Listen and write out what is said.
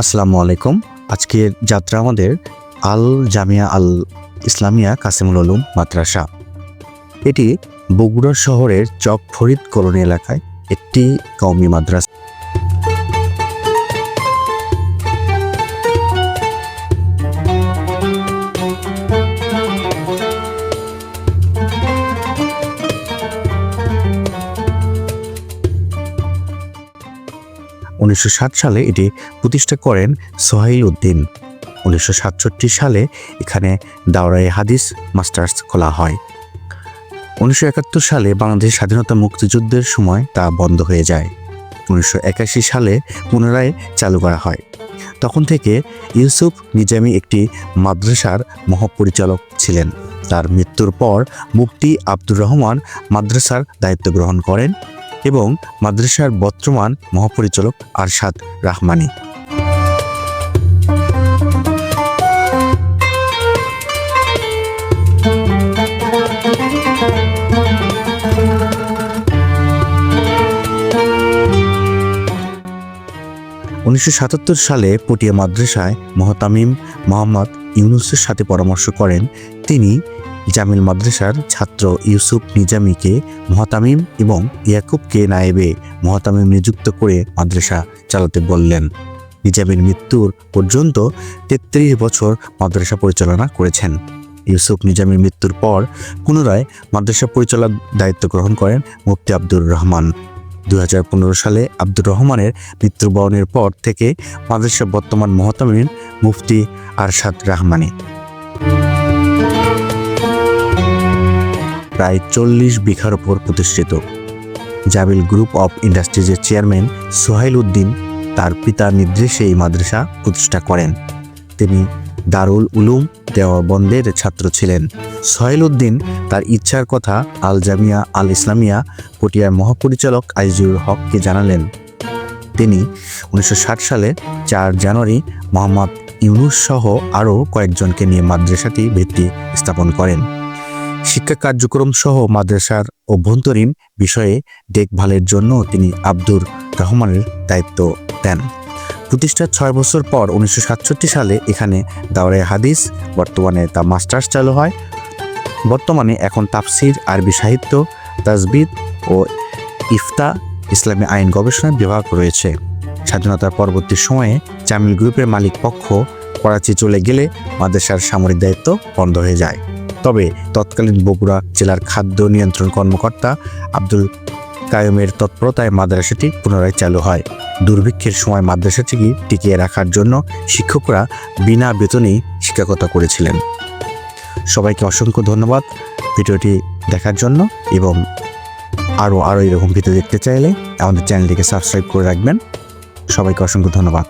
আসসালামু আলাইকুম। আজকের যাত্রা আমাদের আল জামিয়া আল ইসলামিয়া কাসিমুল আলম মাদ্রাসা। এটি বগুড়া শহরের চক ফরিদ কলোনি এলাকায় একটি কওমি মাদ্রাসা। উনিশশো ষাট সালে এটি প্রতিষ্ঠা করেন সোহাইল উদ্দিন। উনিশশো সাতষট্টি সালে এখানে দাওরাই হাদিস মাস্টার্স খোলা হয়। উনিশশো একাত্তর সালে বাংলাদেশ স্বাধীনতা মুক্তিযুদ্ধের সময় তা বন্ধ হয়ে যায়। উনিশশো একাশি সালে পুনরায় চালু করা হয়। তখন থেকে ইউসুফ নিজামী একটি মাদ্রাসার মহাপরিচালক ছিলেন। তার মৃত্যুর পর মুফতি আব্দুর রহমান মাদ্রাসার দায়িত্ব গ্রহণ করেন। এবং মাদ্রাসার বর্তমান মহাপরিচালক আরশাদ রাহমানি। উনিশশো সাতাত্তর সালে পটিয়া মাদ্রাসায় মহতামিম মোহাম্মদ ইউনুসের সাথে পরামর্শ করেন। তিনি জামিল মাদ্রাসার ছাত্র ইউসুফ নিজামীকে মহতামিম এবং ইয়াকুবকে নায়েবে মহতামিম নিযুক্ত করে মাদ্রাসা চালাতে বললেন। নিজামের মৃত্যুর পর্যন্ত তেত্রিশ বছর মাদ্রাসা পরিচালনা করেছেন। ইউসুফ নিজামের মৃত্যুর পর পুনরায় মাদ্রাসা পরিচালক দায়িত্ব গ্রহণ করেন মুফতি আব্দুর রহমান। দু হাজার পনেরো সালে আব্দুর রহমানের মৃত্যুবরণের পর থেকে মাদ্রাসা বর্তমান মহতামিম মুফতি আরশাদ রাহমানি। প্রায় চল্লিশ বিঘার উপর প্রতিষ্ঠিত। জাবিল গ্রুপ অফ ইন্ডাস্ট্রিজের চেয়ারম্যান সোহাইল উদ্দিন তার পিতার নির্দেশে এই মাদ্রাসা প্রতিষ্ঠা করেন। তিনি দারুল উলুম দেওয়াবন্দের ছাত্র ছিলেন। সোহেল উদ্দিন তার ইচ্ছার কথা আল জামিয়া আল ইসলামিয়া পটিয়ার মহাপরিচালক আইজুর হককে জানালেন। তিনি উনিশশো ষাট সালে চার জানুয়ারি মোহাম্মদ ইউনুস সহ আরও কয়েকজনকে নিয়ে মাদ্রাসাটি ভিত্তি স্থাপন করেন। শিক্ষা কার্যক্রম সহ মাদ্রাসার অভ্যন্তরীণ বিষয়ে দেখভালের জন্য তিনি আব্দুর রহমানের দায়িত্ব দেন। প্রতিষ্ঠার ছয় বছর পর উনিশশো সাতষট্টি সালে এখানে দাওরাই হাদিস, বর্তমানে তা মাস্টার্স চালু হয়। বর্তমানে এখন তাফসির, আরবি সাহিত্য তাজবিদ ও ইফতা ইসলামী আইন গবেষণা বিভাগ রয়েছে। স্বাধীনতার পরবর্তী সময়ে জামিল গ্রুপের মালিক পক্ষ করাচি চলে গেলে মাদ্রাসার সামরিক দায়িত্ব বন্ধ হয়ে যায়। তবে তৎকালীন বগুড়া জেলার খাদ্য নিয়ন্ত্রণ কর্মকর্তা আব্দুল কায়মের তৎপরতায় মাদ্রাসাটি পুনরায় চালু হয়। দুর্ভিক্ষের সময় মাদ্রাসাটিকে টিকিয়ে রাখার জন্য শিক্ষকরা বিনা বেতনেই শিক্ষকতা করেছিলেন। সবাইকে অসংখ্য ধন্যবাদ ভিডিওটি দেখার জন্য এবং আরও আরও এরকম ভিডিও দেখতে চাইলে আমাদের চ্যানেলটিকে সাবস্ক্রাইব করে রাখবেন। সবাইকে অসংখ্য ধন্যবাদ।